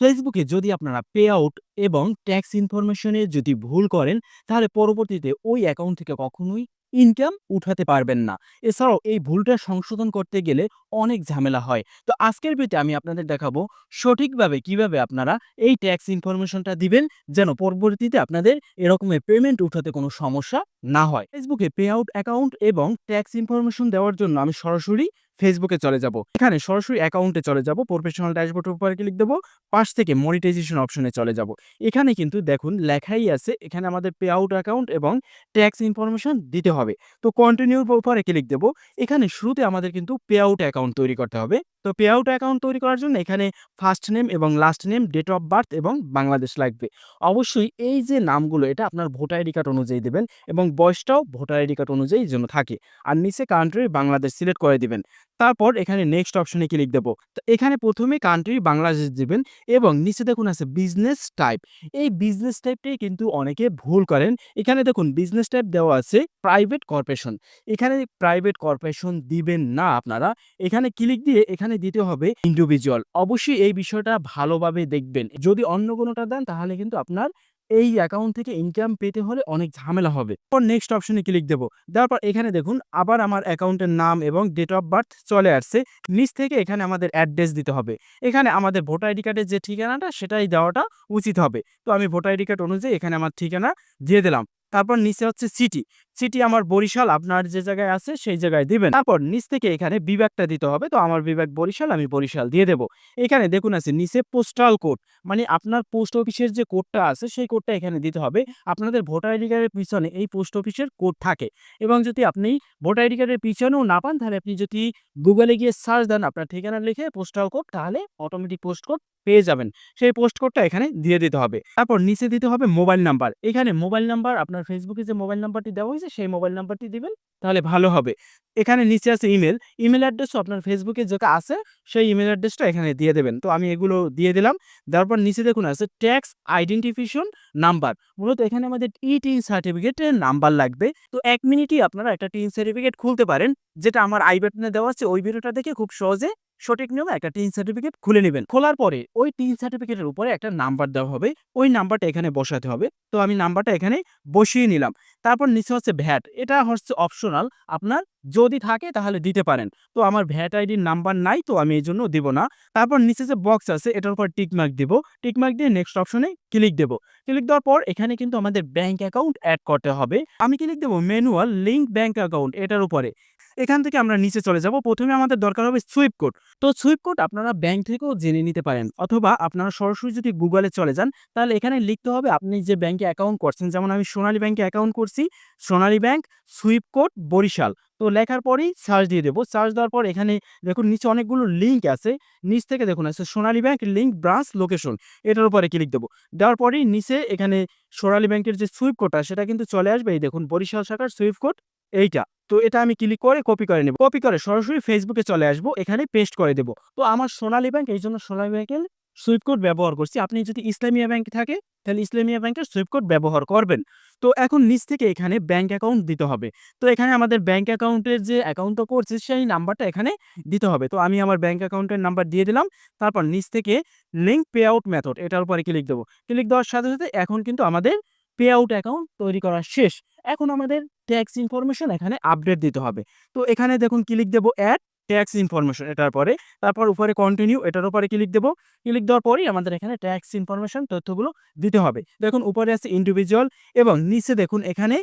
ফেসবুকে যদি আপনারা পে আউট এবং ট্যাক্স ইনফরমেশনে যদি ভুল করেন, তাহলে পরবর্তীতে ওই অ্যাকাউন্ট থেকে কখনোই ইনকাম উঠাতে পারবেন না। এছাড়াও এই ভুলটা সংশোধন করতে গেলে অনেক ঝামেলা হয়। তো আজকের ভিডিওতে আমি আপনাদের দেখাবো সঠিকভাবে কীভাবে আপনারা এই ট্যাক্স ইনফরমেশনটা দিবেন, যেন পরবর্তীতে আপনাদের এরকমের পেমেন্ট উঠাতে কোনো সমস্যা না হয়। ফেসবুকে পে আউট অ্যাকাউন্ট এবং ট্যাক্স ইনফরমেশন দেওয়ার জন্য আমি সরাসরি ফেসবুকে চলে যাব। এখানে সরাসরি অ্যাকাউন্টে চলে যাব। প্রফেশনাল ড্যাশবোর্ডের উপরে ক্লিক দেবো। পাশ থেকে মনিটাইজেশন অপশনে চলে যাব। এখানে কিন্তু দেখুন লেখাই আছে, এখানে আমাদের পে আউট অ্যাকাউন্ট এবং ট্যাক্স ইনফরমেশন দিতে হবে। তো কন্টিনিউর উপরে ক্লিক দেবো। এখানে শুরুতে আমাদের কিন্তু পে আউট অ্যাকাউন্ট তৈরি করতে হবে। তো পে আউট অ্যাকাউন্ট তৈরি করার জন্য এখানে ফার্স্ট নেম এবং last name date of birth এবং বাংলাদেশ লাগবে। অবশ্যই এই যে নামগুলো, এটা আপনার ভোটার আইডি কার্ড অনুযায়ী দেবেন এবং বয়সটাও ভোটার আইডি কার্ড অনুযায়ী যেন থাকে। আর নিচে কান্ট্রি বাংলাদেশ সিলেক্ট করে দিবেন। তারপর এখানে নেক্সট অপশনে ক্লিক দেবো। তো এখানে প্রথমে কান্ট্রি বাংলাদেশ দিবেন এবং নিচে দেখুন আছে বিজনেস টাইপ এই বিজনেস টাইপটাই কিন্তু অনেকে ভুল করেন। এখানে দেখুন বিজনেস টাইপ দেওয়া আছে প্রাইভেট কর্পোরেশন এখানে প্রাইভেট কর্পোরেশন দিবেন না আপনারা। এখানে ক্লিক দিয়ে এখানে দিতে হবে ইন্ডিভিজুয়াল অবশ্যই এই বিষয়টা ভালোভাবে দেখবেন। যদি অন্য কোনোটা দেন তাহলে কিন্তু আপনার এই অ্যাকাউন্ট থেকে ইনকাম পেতে হলে অনেক ঝামেলা হবে। পর নেক্সট অপশনে ক্লিক দেবো। দেওয়ার পর এখানে দেখুন, আবার আমার অ্যাকাউন্টের নাম এবং ডেট অফ বার্থ চলে আসছে। নিচ থেকে এখানে আমাদের অ্যাড্রেস দিতে হবে। এখানে আমাদের ভোটার আইডি কার্ডের যে ঠিকানাটা, সেটাই দেওয়াটা উচিত হবে। তো আমি ভোটার আইডি কার্ড অনুযায়ী এখানে আমার ঠিকানা দিয়ে দিলাম। তারপর নিচে হচ্ছে সিটি সিটি আমার বরিশাল, আপনার যে জায়গায় আছে সেই জায়গায় দিবেন। তারপর নিচ থেকে এখানে বিভাগটা দিতে হবে। তো আমার বিভাগ বরিশাল, আমি বরিশাল দিয়ে দেবো। এখানে দেখুন আছে, নিচে পোস্টাল কোড মানে আপনার পোস্ট অফিসের যে কোডটা আছে সেই কোডটা এখানে দিতে হবে। আপনাদের ভোটার আইডি কার্ডের পিছনে এই পোস্ট অফিসের কোড থাকে। এবং যদি আপনি ভোটার আইডি কার্ডের পিছনেও না পান, তাহলে আপনি যদি গুগলে গিয়ে সার্চ দেন আপনার ঠিকানা লিখে পোস্টাল কোড তাহলে অটোমেটিক পোস্ট কোড পেয়ে যাবেন। সেই পোস্ট কোডটা এখানে দিয়ে দিতে হবে। তারপর নিচে দিতে হবে মোবাইল নাম্বার এখানে মোবাইল নাম্বার আপনার ফেসবুকে যে মোবাইল নাম্বারটি দেওয়া হয়েছে সেই মোবাইল নাম্বারটি দিবেন, তাহলে ভালো হবে। এখানে নিচে আছে ইমেল ইমেল অ্যাড্রেসও আপনার ফেসবুকে যেটা আছে, সেই ইমেল অ্যাড্রেসটা এখানে দিয়ে দেবেন। তো আমি এগুলো দিয়ে দিলাম তারপর নিচে দেখুন আছে ট্যাক্স আইডেন্টিফিকেশন নাম্বার মূলত এখানে আমাদের ই টিন সার্টিফিকেটের নাম্বার লাগবে। তো এক মিনিটই আপনারা একটা টিন সার্টিফিকেট খুলতে পারেন, যেটা আমার আই বাটনে দেওয়া আছে, ওই ভিডিওটা দেখে খুব সহজে সঠিক নিয়মে একটা টিন সার্টিফিকেট খুলে নেবেন। খোলার পরে ওই টিন সার্টিফিকেটের উপরে একটা নাম্বার দেওয়া হবে। ওই নাম্বারটা এখানে বসাতে হবে। তো আমি নাম্বারটা এখানে বসিয়ে নিলাম। তারপর নিচে হচ্ছে ভ্যাট এটা হচ্ছে অপশনাল আপনার যদি থাকে তাহলে দিতে পারেন। তো আমার ভ্যাট আইডির নাম্বার নাই তো আমি এই জন্য দিব না। তারপর নিচে যে বক্স আছে, এটার উপর টিকমার্ক দিব। টিকমার্ক দিয়ে নেক্সট অপশনে ক্লিক দেব। ক্লিক দেওয়ার পর এখানে কিন্তু আমাদের ব্যাংক অ্যাকাউন্ট অ্যাড করতে হবে। আমি ক্লিক দেবো? ম্যানুয়াল লিঙ্ক ব্যাংক অ্যাকাউন্ট এটার উপরে। এখান থেকে আমরা নিচে চলে যাব। প্রথমে আমাদের দরকার হবে সুইপ কোড তো সুইপ কোড আপনারা ব্যাংক থেকেও জেনে নিতে পারেন। অথবা আপনারা সরাসরি যদি গুগলে চলে যান, তাহলে এখানে লিখতে হবে আপনি যে ব্যাংকে অ্যাকাউন্ট করছেন, যেমন আমি সোনালী ব্যাংকে অ্যাকাউন্ট করছি, Sonali bank swift code Barisal. তো লেখার পরেই সার্চ দিয়ে দেবো। সার্চ দেওয়ার পর এখানে দেখুন নিচে অনেকগুলো লিঙ্ক আছে। নিচ থেকে দেখুন আছে Sonali bank link branch, location. এটার উপরে ক্লিক দেবো। দেওয়ার পরেই নিচে এখানে সোনালী ব্যাংকের যে সুইপ কোডটা সেটা কিন্তু চলে আসবে। এই দেখুন বরিশাল শাখার সুইপ কোড এইটা। তো এটা আমি ক্লিক করে কপি করে নেব। কপি করে সরাসরি ফেসবুকে চলে আসব, এখানে পেস্ট করে দেবো। তো আমার সোনালী ব্যাংক এই জন্য সোনালী ব্যাংকের সুইপ কোড ব্যবহার করছি। আপনি যদি ইসলামিয়া ব্যাংক থাকে, তাহলে ইসলামিয়া ব্যাংকের সুইপ কোড ব্যবহার করবেন। তো এখন নিচ থেকে এখানে ব্যাংক অ্যাকাউন্ট দিতে হবে। তো এখানে আমাদের ব্যাংক অ্যাকাউন্টের যে অ্যাকাউন্টটা করছে, সেই নাম্বারটা এখানে দিতে হবে। তো আমি আমার ব্যাংক অ্যাকাউন্টের নাম্বার দিয়ে দিলাম। তারপর নিচ থেকে লিঙ্ক পে আউট মেথড এটার উপরে ক্লিক দেবো। ক্লিক দেওয়ার সাথে সাথে এখন কিন্তু আমাদের পে আউট অ্যাকাউন্ট তৈরি করা শেষ। এখন আমাদের ট্যাক্স ইনফরমেশন এখানে আপডেট দিতে হবে। তো এখানে দেখুন ক্লিক দেবো? অ্যাড ট্যাক্স ইনফরমেশন এটার পরে। তারপর উপরে কন্টিনিউ এটার উপরে ক্লিক দেবো? ক্লিক দেওয়ার পরেই আমাদের এখানে ট্যাক্স ইনফরমেশন তথ্যগুলো দিতে হবে। দেখুন উপরে আছে ইন্ডিভিজুয়াল এবং নিচে দেখুন এখানে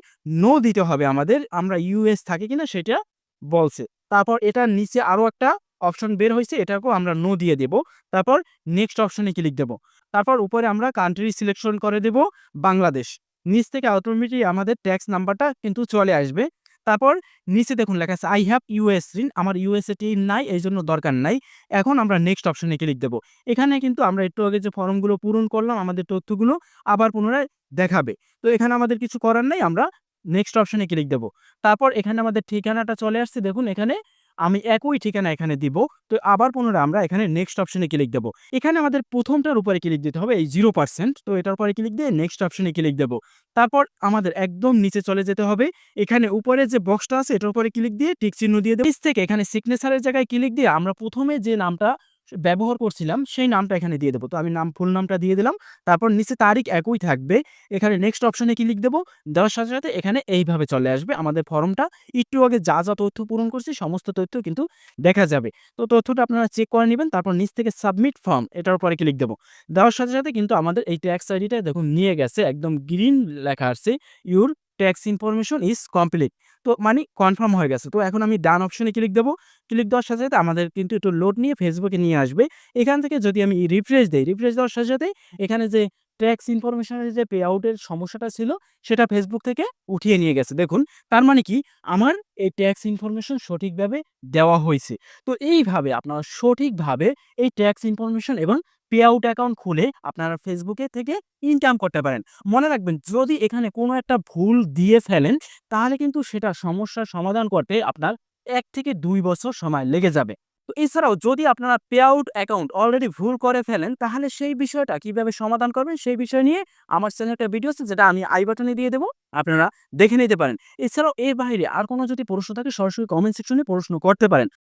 নো দিতে হবে আমাদের, আমরা ইউএস থাকি কিনা সেটা বলছে। তারপর এটার নিচে আরও একটা অপশন বের হয়েছে, এটাকেও আমরা নো দিয়ে দেব। তারপর নেক্সট অপশনে ক্লিক দেব? তারপর উপরে আমরা কান্ট্রি সিলেকশন করে দেব, বাংলাদেশ। নিচ থেকে অটোমেটিক আমাদের ট্যাক্স নাম্বারটা কিন্তু চলে আসবে। তারপর নিচে দেখুন লেখা আছে আই হ্যাভ ইউএস ঋণ, আমার ইউএসএ টি নাই, এই জন্য দরকার নাই। এখন আমরা নেক্সট অপশনে ক্লিক দেবো। এখানে কিন্তু আমরা একটু আগে যে ফর্মগুলো পূরণ করলাম, আমাদের তথ্যগুলো আবার পুনরায় দেখাবে। তো এখানে আমাদের কিছু করার নাই, আমরা নেক্সট অপশনে ক্লিক দেবো। তারপর এখানে আমাদের ঠিকানাটা চলে আসছে, দেখুন এখানে আমি একই ঠিকানা এখানে দিব, তো আবার পুনরায় আমরা এখানে নেক্সট অপশনে ক্লিক দেবো। এখানে আমাদের প্রথমটার উপরে ক্লিক দিতে হবে, এই জিরো পার্সেন্ট তো এটার উপরে ক্লিক দিয়ে নেক্সট অপশনে ক্লিক দেবো। তারপর আমাদের একদম নিচে চলে যেতে হবে, এখানে উপরে যে বক্সটা আছে, এটার উপরে ক্লিক দিয়ে টিক চিহ্ন দিয়ে দেবো। থেকে এখানে সিগনেচারের জায়গায় ক্লিক দিয়ে আমরা প্রথমে যে নামটা ব্যবহার করছিলাম সেই নামটা এখানে দিয়ে দেবো। তো আমি নাম ফুল নামটা দিয়ে দিলাম। তারপর নিচে তারিখ একই থাকবে। এখানে নেক্সট অপশনে ক্লিক দেবো দেওয়ার সাথে, সাথে এখানে এইভাবে চলে আসবে আমাদের ফর্মটা। একটু আগে যা, যা তথ্য পূরণ করছি সমস্ত তথ্য কিন্তু দেখা যাবে। তো তথ্যটা আপনারা চেক করে নিবেন। তারপর নিচ থেকে সাবমিট ফর্ম এটার উপরে ক্লিক দেবো দেওয়ার সাথে, সাথে কিন্তু আমাদের এই ট্যাক্স আইডিটা দেখুন নিয়ে গেছে। একদম গ্রিন লেখা আসছে your tax information is complete. তো মানে কনফার্ম হয়ে গেছে। তো এখন আমি ডান অপশনে ক্লিক দেবো ক্লিক দেওয়ার সাথে, সাথে আমাদের কিন্তু একটু লোড নিয়ে ফেসবুকে নিয়ে আসবে। এখান থেকে যদি আমি রিফ্রেশ দিই রিফ্রেশ দেওয়ার সাথে, সাথে এখানে যে ট্যাক্স ইনফরমেশন এর যে পে আউটের সমস্যাটা ছিল সেটা ফেসবুক থেকে উঠিয়ে নিয়ে গেছে। দেখুন তার মানে কি আমার এই ট্যাক্স ইনফরমেশন সঠিকভাবে দেওয়া হয়েছে তো এইভাবে আপনারা সঠিকভাবে এই ট্যাক্স ইনফরমেশন এবং পে আউট অ্যাকাউন্ট খুলে আপনারা ফেসবুকে থেকে ইনকাম করতে পারেন। মনে রাখবেন, যদি এখানে কোনো একটা ভুল দিয়ে ফেলেন, তাহলে কিন্তু সেটা সমস্যার সমাধান করতে আপনার এক থেকে দুই বছর সময় লেগে যাবে। তো এছাড়াও যদি আপনারা পে আউট অ্যাকাউন্ট অলরেডি ভুল করে ফেলেন, তাহলে সেই বিষয়টা কীভাবে সমাধান করবেন, সেই বিষয় নিয়ে আমার চ্যানেলে একটা ভিডিও আছে, যেটা আমি আই বাটনে দিয়ে দেবো, আপনারা দেখে নিতে পারেন। এছাড়াও এর বাইরে আর কোনো যদি প্রশ্ন থাকে, সরাসরি কমেন্ট সেকশনে প্রশ্ন করতে পারেন।